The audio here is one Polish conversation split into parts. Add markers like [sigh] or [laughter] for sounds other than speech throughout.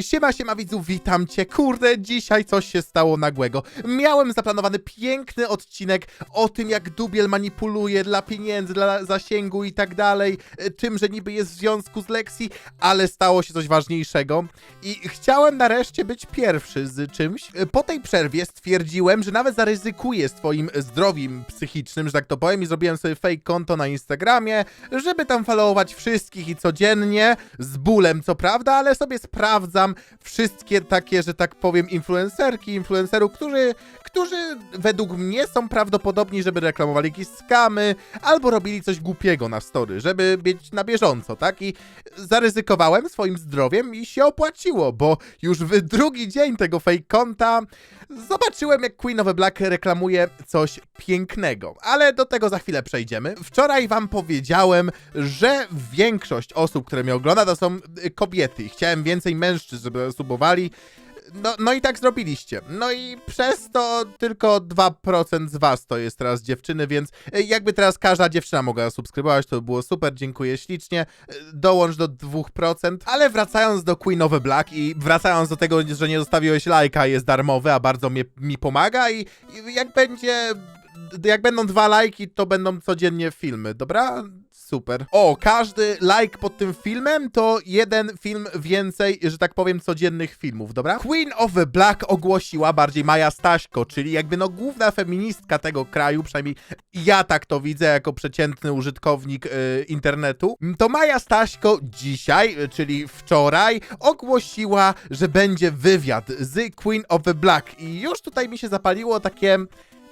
Siema, siema widzów, witam cię. Kurde, dzisiaj coś się stało nagłego. Miałem zaplanowany piękny odcinek o tym, jak Dubiel manipuluje dla pieniędzy, dla zasięgu i tak dalej, e, tym, że niby jest w związku z Lexi, ale stało się coś ważniejszego i chciałem nareszcie być pierwszy z czymś. E, Po tej przerwie stwierdziłem, że nawet zaryzykuję swoim zdrowiem psychicznym, że tak to powiem, i zrobiłem sobie fake konto na Instagramie, żeby tam followować wszystkich i codziennie, z bólem co prawda, ale sobie sprawdzam wszystkie takie, że tak powiem, influencerki, influencerów, którzy, którzy według mnie są prawdopodobni, żeby reklamowali jakieś skamy, albo robili coś głupiego na story, żeby być na bieżąco, tak? I zaryzykowałem swoim zdrowiem i się opłaciło, bo już w drugi dzień tego fake konta zobaczyłem, jak Queen of the Black reklamuje coś pięknego, ale do tego za chwilę przejdziemy. Wczoraj wam powiedziałem, że większość osób, które mnie ogląda, to są y, kobiety i chciałem więcej mężczyzn, żeby subowali. No, no i tak zrobiliście. No i przez to tylko 2% z was to jest teraz dziewczyny, więc y, jakby teraz każda dziewczyna mogła subskrybować, to by było super, dziękuję ślicznie. Y, Dołącz do 2%. Ale wracając do Queen of Black i wracając do tego, że nie zostawiłeś lajka, jest darmowy, a bardzo mi pomaga i, i jak będzie jak będą dwa lajki, to będą codziennie filmy, dobra? Super. O, każdy like pod tym filmem to jeden film więcej, że tak powiem, codziennych filmów, dobra? Queen of the Black ogłosiła bardziej Maja Staśko, czyli jakby no główna feministka tego kraju, przynajmniej ja tak to widzę jako przeciętny użytkownik y, internetu. To Maja Staśko dzisiaj, y, czyli wczoraj, ogłosiła, że będzie wywiad z Queen of the Black i już tutaj mi się zapaliło takie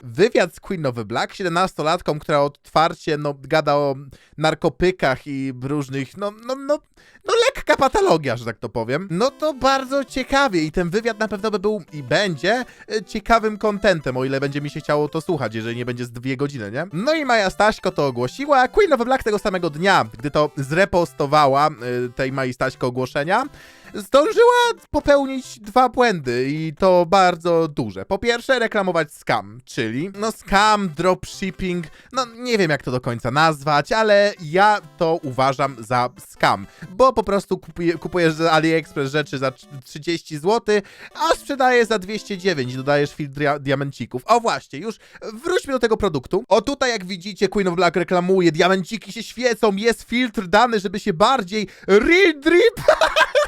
wywiad z Queen of the Black, 17-latką, która otwarcie no, gada o narkopykach i różnych, no, no, no, no lekka patologia, że tak to powiem. No to bardzo ciekawie i ten wywiad na pewno by był i będzie e, ciekawym kontentem, o ile będzie mi się chciało to słuchać, jeżeli nie będzie z dwie godziny, nie? No i Maja Staśko to ogłosiła, a Queen of the Black tego samego dnia, gdy to zrepostowała e, tej Mai Staśko ogłoszenia, zdążyła popełnić dwa błędy i to bardzo duże. Po pierwsze, reklamować scam, czyli no scam, dropshipping, no nie wiem jak to do końca nazwać, ale ja to uważam za scam, bo po prostu kupuje, kupujesz z AliExpress rzeczy za 30 zł, a sprzedajesz za 209 i dodajesz filtr dia diamencików. O właśnie, już wróćmy do tego produktu. O tutaj jak widzicie Queen of Black reklamuje, diamenciki się świecą, jest filtr dany, żeby się bardziej real drip [laughs]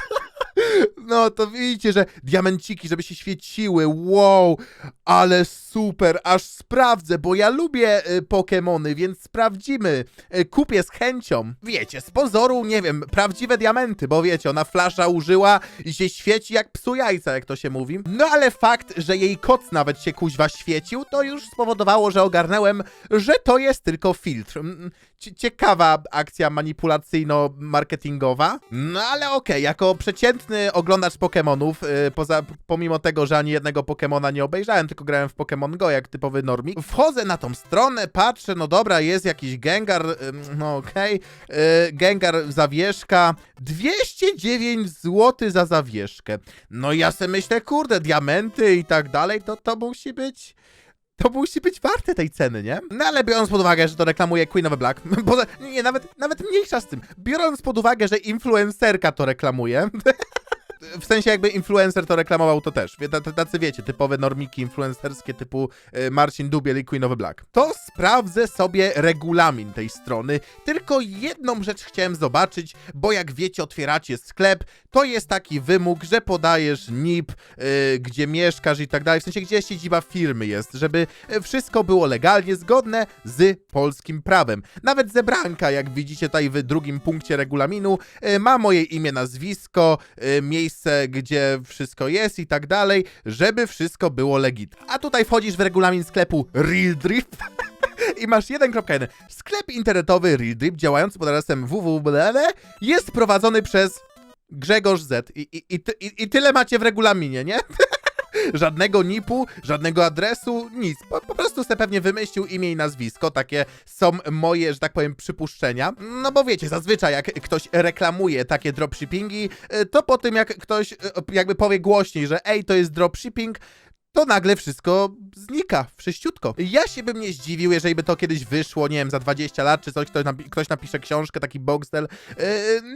no to widzicie, że diamenciki, żeby się świeciły, wow, ale super, aż sprawdzę, bo ja lubię y, Pokemony, więc sprawdzimy, y, kupię z chęcią. Wiecie, z pozoru, nie wiem, prawdziwe diamenty, bo wiecie, ona flasza użyła i się świeci jak psu jajca, jak to się mówi. No ale fakt, że jej koc nawet się kuźwa świecił, to już spowodowało, że ogarnęłem, że to jest tylko filtr. Mm, cie- Ciekawa akcja manipulacyjno-marketingowa. No ale okej, jako przeciętny oglądacz Pokémonów, y, poza, pomimo tego, że ani jednego Pokémona nie obejrzałem, tylko grałem w Pokémon Go jak typowy normik, wchodzę na tą stronę, patrzę, no dobra, jest jakiś Gengar, y, no okej, y, Gengar zawieszka, 209 zł za zawieszkę. No ja se myślę, kurde, diamenty i tak dalej, to to musi być to musi być warte tej ceny, nie? No ale biorąc pod uwagę, że to reklamuje Queen of the Black, [laughs] bo nie, nawet, nawet mniejsza z tym, biorąc pod uwagę, że influencerka to reklamuje, [laughs] w sensie jakby influencer to reklamował to też, tacy- wiecie, typowe normiki influencerskie typu e, Marcin Dubiel i Queen of Black. To sprawdzę sobie regulamin tej strony, tylko jedną rzecz chciałem zobaczyć, bo jak wiecie, otwieracie sklep, to jest taki wymóg, że podajesz NIP, y, gdzie mieszkasz i tak dalej, w sensie gdzie siedziba firmy jest, żeby e, wszystko było legalnie, zgodne z polskim prawem. Nawet zebranka, jak widzicie tutaj w drugim punkcie regulaminu, y, ma moje imię, nazwisko, y, miejsce, gdzie wszystko jest i tak dalej, żeby wszystko było legit. A tutaj wchodzisz w regulamin sklepu Real Drip [laughs] i masz 1.1. Sklep internetowy Real Drip działający pod adresem www jest prowadzony przez Grzegorz Z. I, i, i, i, I tyle macie w regulaminie, nie? [laughs] Żadnego nipu, żadnego adresu, nic. Po, po prostu sobie pewnie wymyślił imię i nazwisko. Takie są moje, że tak powiem, przypuszczenia. No bo wiecie, zazwyczaj jak ktoś reklamuje takie dropshippingi, y, to po tym jak ktoś y, jakby powie głośniej, że ej, to jest dropshipping, to nagle wszystko znika wszyściutko. Ja się bym nie zdziwił, jeżeli by to kiedyś wyszło, nie wiem, za 20 lat czy coś, ktoś, napi- ktoś napisze książkę, taki boxdel, yy,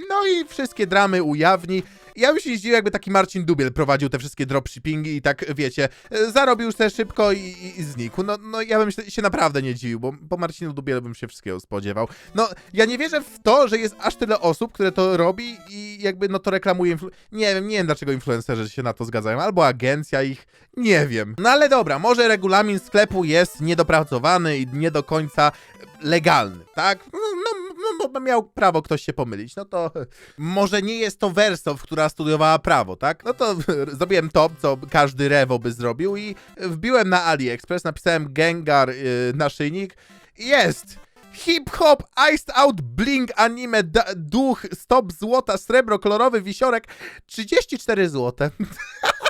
no i wszystkie dramy ujawni Ja bym się zdziwił, jakby taki Marcin Dubiel prowadził te wszystkie dropshippingi i tak, wiecie, e, zarobił sobie szybko i, i, i znikł. No, no ja bym się, naprawdę nie dziwił, bo po Marcinu Dubielu bym się wszystkiego spodziewał. No, ja nie wierzę w to, że jest aż tyle osób, które to robi i jakby no to reklamuje. Nie wiem, nie wiem dlaczego influencerzy się na to zgadzają, albo agencja ich, nie wiem. No ale dobra, może regulamin sklepu jest niedopracowany i nie do końca legalny, tak? No, no, no bo miał prawo ktoś się pomylić, no to może nie jest to Wersow, która studiowała prawo, tak? No to [laughs] zrobiłem to, co każdy rewo by zrobił i wbiłem na AliExpress, napisałem Gengar yy, naszyjnik jest! Hip-hop, iced out, bling, anime, duch, stop, złota, srebro, kolorowy wisiorek, 34 złote. [laughs]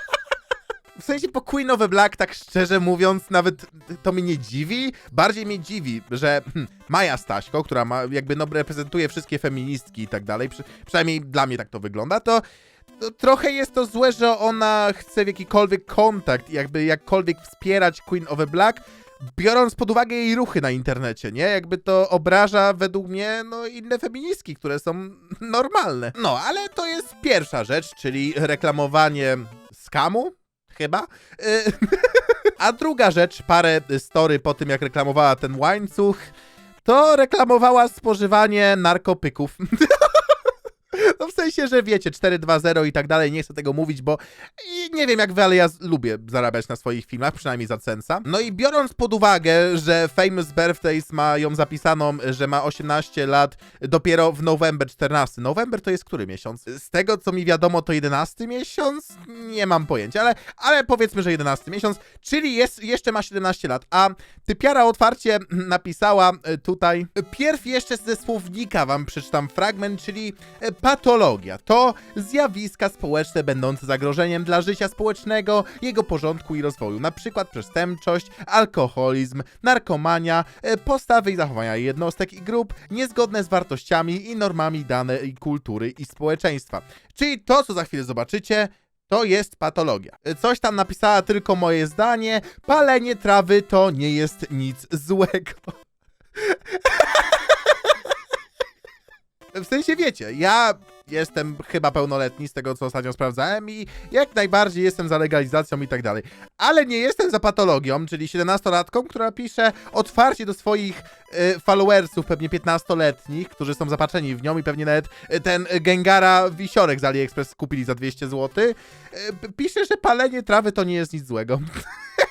W sensie po Queen of the Black, tak szczerze mówiąc, nawet to mnie nie dziwi. Bardziej mnie dziwi, że hmm, Maja Staśko, która ma, jakby no, reprezentuje wszystkie feministki i tak dalej, przy, przynajmniej dla mnie tak to wygląda, to, to trochę jest to złe, że ona chce w jakikolwiek kontakt, jakby jakkolwiek wspierać Queen of the Black, biorąc pod uwagę jej ruchy na internecie, nie? Jakby to obraża według mnie, no, inne feministki, które są normalne. No, ale to jest pierwsza rzecz, czyli reklamowanie skamu, chyba. Y, [laughs] A druga rzecz, parę story po tym, jak reklamowała ten łańcuch, to reklamowała spożywanie narkopyków. [laughs] W sensie, że wiecie, 4-2-0 i tak dalej, nie chcę tego mówić, bo nie wiem jak wy, ale ja lubię zarabiać na swoich filmach, przynajmniej za censa. No i biorąc pod uwagę, że Famous Birthdays ma ją zapisaną, że ma 18 lat dopiero w November 14. November to jest który miesiąc? Z tego co mi wiadomo to 11 miesiąc? Nie mam pojęcia, ale, ale powiedzmy, że 11 miesiąc, czyli jest, jeszcze ma 17 lat, a typiara otwarcie napisała e, tutaj, pierw jeszcze ze słownika wam przeczytam fragment, czyli e, patologia to zjawiska społeczne będące zagrożeniem dla życia społecznego, jego porządku i rozwoju, przykład przestępczość, alkoholizm, narkomania, e, postawy i zachowania jednostek i grup niezgodne z wartościami i normami danej kultury i społeczeństwa. Czyli to, co za chwilę zobaczycie, to jest patologia. Coś tam napisała tylko moje zdanie. Palenie trawy to nie jest nic złego. [laughs] W sensie wiecie, ja jestem chyba pełnoletni z tego, co ostatnio sprawdzałem i jak najbardziej jestem za legalizacją i tak dalej. Ale nie jestem za patologią, czyli 17-latką, która pisze otwarcie do swoich y, followersów, pewnie 15-letnich, którzy są zapatrzeni w nią i pewnie nawet y, ten Gengara Wisiorek z AliExpress kupili za 200 zł. Y, pisze, że palenie trawy to nie jest nic złego. [laughs]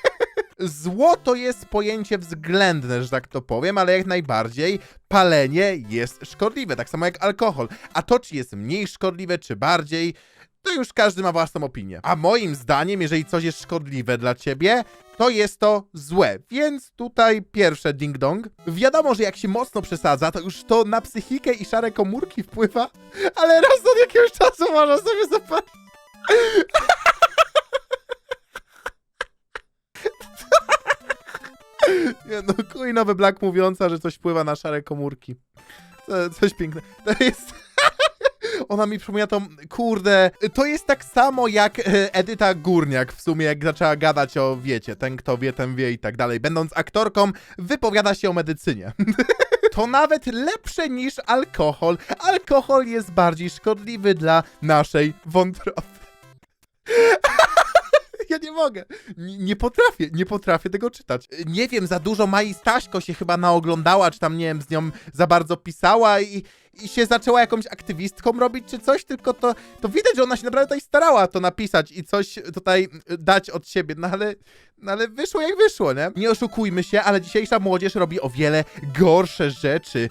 Zło to jest pojęcie względne, że tak to powiem, ale jak najbardziej palenie jest szkodliwe, tak samo jak alkohol. A to, czy jest mniej szkodliwe, czy bardziej, to już każdy ma własną opinię. A moim zdaniem, jeżeli coś jest szkodliwe dla ciebie, to jest to złe. Więc tutaj pierwsze ding-dong. Wiadomo, że jak się mocno przesadza, to już to na psychikę i szare komórki wpływa, ale raz od jakiegoś czasu można sobie zobaczyć. [laughs] Nie no, Queenowy Black mówiąca, że coś wpływa na szare komórki. To, coś piękne. To jest... [laughs] Ona mi przypomina tą, kurde, to jest tak samo jak e, Edyta Górniak w sumie, jak zaczęła gadać o, wiecie, ten kto wie, ten wie i tak dalej. Będąc aktorką, wypowiada się o medycynie. [laughs] To nawet lepsze niż alkohol. Alkohol jest bardziej szkodliwy dla naszej wątroby. [laughs] Nie mogę. Nie, nie potrafię, nie potrafię tego czytać. Nie wiem, za dużo Mai Staśko się chyba naoglądała, czy tam, nie wiem, z nią za bardzo pisała i, i się zaczęła jakąś aktywistką robić, czy coś, tylko to, to widać, że ona się naprawdę tutaj starała to napisać i coś tutaj dać od siebie, no ale, no ale wyszło jak wyszło, nie? Nie oszukujmy się, ale dzisiejsza młodzież robi o wiele gorsze rzeczy,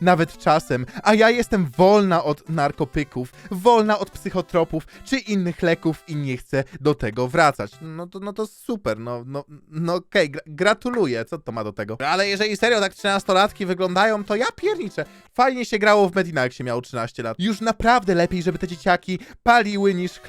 nawet czasem, a ja jestem wolna od narkopyków, wolna od psychotropów czy innych leków i nie chcę do tego wracać. No to, no to super, no, no, no okej, gra gratuluję, co to ma do tego? Ale jeżeli serio tak 13-latki wyglądają, to ja pierniczę. Fajnie się grało w Medina, jak się miało 13 lat. Już naprawdę lepiej, żeby te dzieciaki paliły niż...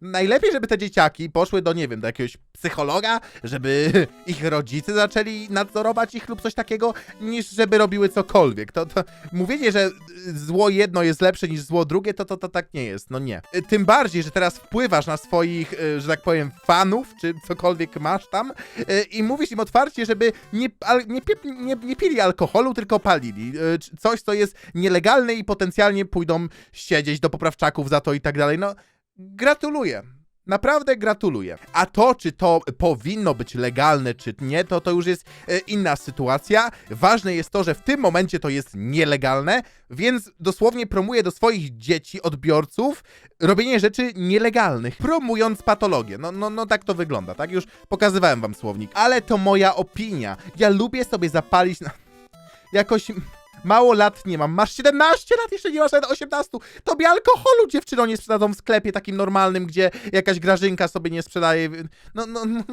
Najlepiej, żeby te dzieciaki poszły do, nie wiem, do jakiegoś psychologa, żeby [laughs] ich rodzice zaczęli nadzorować ich lub coś takiego, niż żeby robiły cokolwiek. To, to mówienie, że zło jedno jest lepsze niż zło drugie, to, to, to tak nie jest. No nie. Tym bardziej, że teraz wpływasz na swoich, e, że tak powiem, fanów, czy cokolwiek masz tam e, i mówisz im otwarcie, żeby nie, nie, nie, nie pili alkoholu, tylko palili. Coś, co jest nielegalne i potencjalnie pójdą siedzieć do poprawczaków za to i tak dalej. No, gratuluję. Naprawdę gratuluję. A to, czy to powinno być legalne, czy nie, to to już jest e, inna sytuacja. Ważne jest to, że w tym momencie to jest nielegalne, więc dosłownie promuję do swoich dzieci, odbiorców, robienie rzeczy nielegalnych, promując patologię. No, no, no tak to wygląda, tak? Już pokazywałem wam słownik. Ale to moja opinia. Ja lubię sobie zapalić na... [laughs] Jakoś... Mało lat nie mam. Masz 17 lat, jeszcze nie masz nawet 18. Tobie alkoholu dziewczyno nie sprzedadzą w sklepie takim normalnym, gdzie jakaś grażynka sobie nie sprzedaje. No, no, no.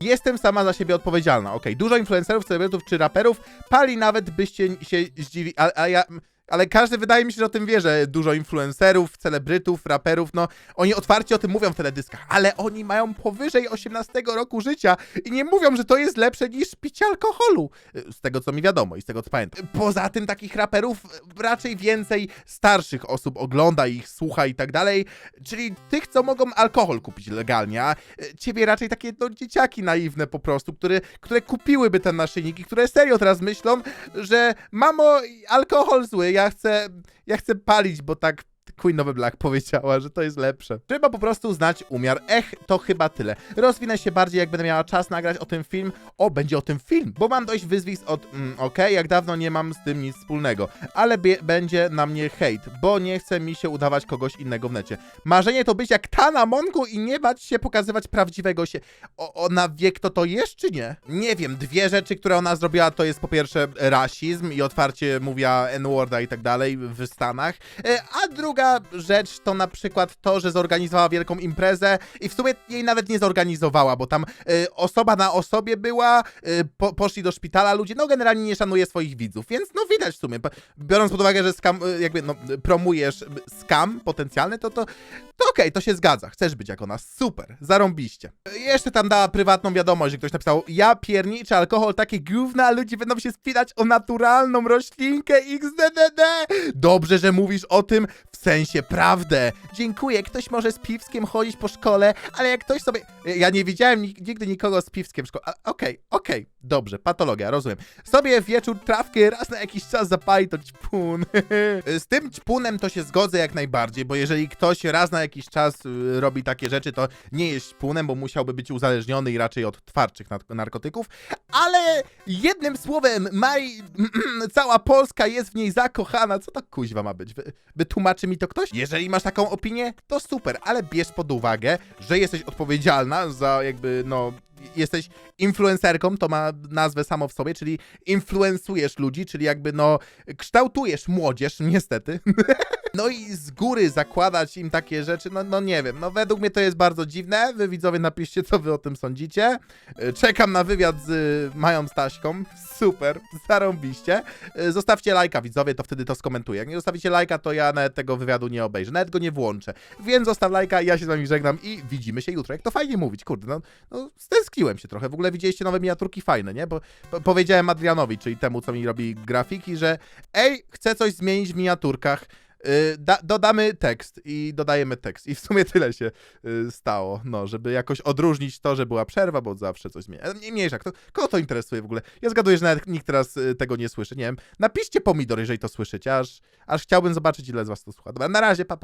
Jestem sama za siebie odpowiedzialna. Okej, dużo influencerów, celebrytów czy raperów pali nawet byście się zdziwili, a, a ja... Ale każdy wydaje mi się, że o tym wie, że dużo influencerów, celebrytów, raperów, no oni otwarcie o tym mówią w teledyskach, ale oni mają powyżej 18 roku życia i nie mówią, że to jest lepsze niż picie alkoholu. Z tego co mi wiadomo i z tego co pamiętam. Poza tym takich raperów raczej więcej starszych osób ogląda ich, słucha i tak dalej, czyli tych, co mogą alkohol kupić legalnie, a ciebie raczej takie no, dzieciaki naiwne po prostu, które, które kupiłyby te naszyjniki, które serio teraz myślą, że mamo, alkohol zły, ja chcę, ja chcę palić, bo tak Queen of Black powiedziała, że to jest lepsze. Trzeba po prostu znać umiar. Ech, to chyba tyle. Rozwinę się bardziej, jak będę miała czas nagrać o tym film. O, będzie o tym film, bo mam dość wyzwisk od mm, okej, jak dawno nie mam z tym nic wspólnego. Ale będzie na mnie hejt, bo nie chce mi się udawać kogoś innego w necie. Marzenie to być jak ta na Mongu i nie bać się pokazywać prawdziwego się. O, ona wie, kto to jest, czy nie? Nie wiem, dwie rzeczy, które ona zrobiła, to jest po pierwsze rasizm i otwarcie mówiła N-worda i tak dalej w Stanach, E, a druga rzecz to na przykład to, że zorganizowała wielką imprezę i w sumie jej nawet nie zorganizowała, bo tam e, osoba na osobie była, e, po, poszli do szpitala ludzie, no generalnie nie szanuje swoich widzów, więc no widać w sumie, biorąc pod uwagę, że skam, e, jakby no, promujesz skam potencjalny, to to, to okej, to się zgadza, chcesz być jak ona, super, zarąbiście. Jeszcze tam dała prywatną wiadomość, że ktoś napisał, ja pierniczę alkohol, takie gówna, ludzie będą się spinać o naturalną roślinkę XDDD. Dobrze, że mówisz o tym, w sensie prawdę. Dziękuję, ktoś może z piwskiem chodzić po szkole, ale jak ktoś sobie... Ja nie widziałem nig- nigdy nikogo z piwskiem w szkole. Okej, okej, dobrze, patologia, rozumiem. Sobie wieczór trawkę raz na jakiś czas zapali, to ćpun. [laughs] z tym ćpunem to się zgodzę jak najbardziej, bo jeżeli ktoś raz na jakiś czas y, robi takie rzeczy, to nie jest ćpunem, bo musiałby być uzależniony i raczej od twardszych nar- narkotyków. Ale jednym słowem, Maj, [clears throat] cała Polska jest w niej zakochana. Co to kuźwa ma być? Wy, wytłumaczy mi to ktoś? Jeżeli masz taką opinię, to super, ale bierz pod uwagę, że jesteś odpowiedzialna za jakby, no, jesteś influencerką, to ma nazwę samo w sobie, czyli influencujesz ludzi, czyli jakby, no, kształtujesz młodzież, niestety. [laughs] No i z góry zakładać im takie rzeczy, no, no nie wiem, no według mnie to jest bardzo dziwne. Wy widzowie napiszcie, co wy o tym sądzicie. E, Czekam na wywiad z Mają Staśką. Super, zarąbiście. E, Zostawcie lajka, widzowie, to wtedy to skomentuję. Jak nie zostawicie lajka, to ja nawet tego wywiadu nie obejrzę, nawet go nie włączę. Więc zostaw lajka, ja się z wami żegnam i widzimy się jutro. Jak to fajnie mówić, kurde, no, no się trochę. W ogóle widzieliście nowe miniaturki fajne, nie? Bo po, powiedziałem Adrianowi, czyli temu, co mi robi grafiki, że ej, chcę coś zmienić w miniaturkach. Y, Da, dodamy tekst i dodajemy tekst. I w sumie tyle się y, stało, no, żeby jakoś odróżnić to, że była przerwa, bo zawsze coś zmienia. Nie, mniejsza, kto, kogo to interesuje w ogóle? Ja zgaduję, że nawet nikt teraz y, tego nie słyszy, nie wiem. Napiszcie pomidor, jeżeli to słyszycie, aż, aż chciałbym zobaczyć, ile z was to słucha. Dobra, na razie, papa. Pa.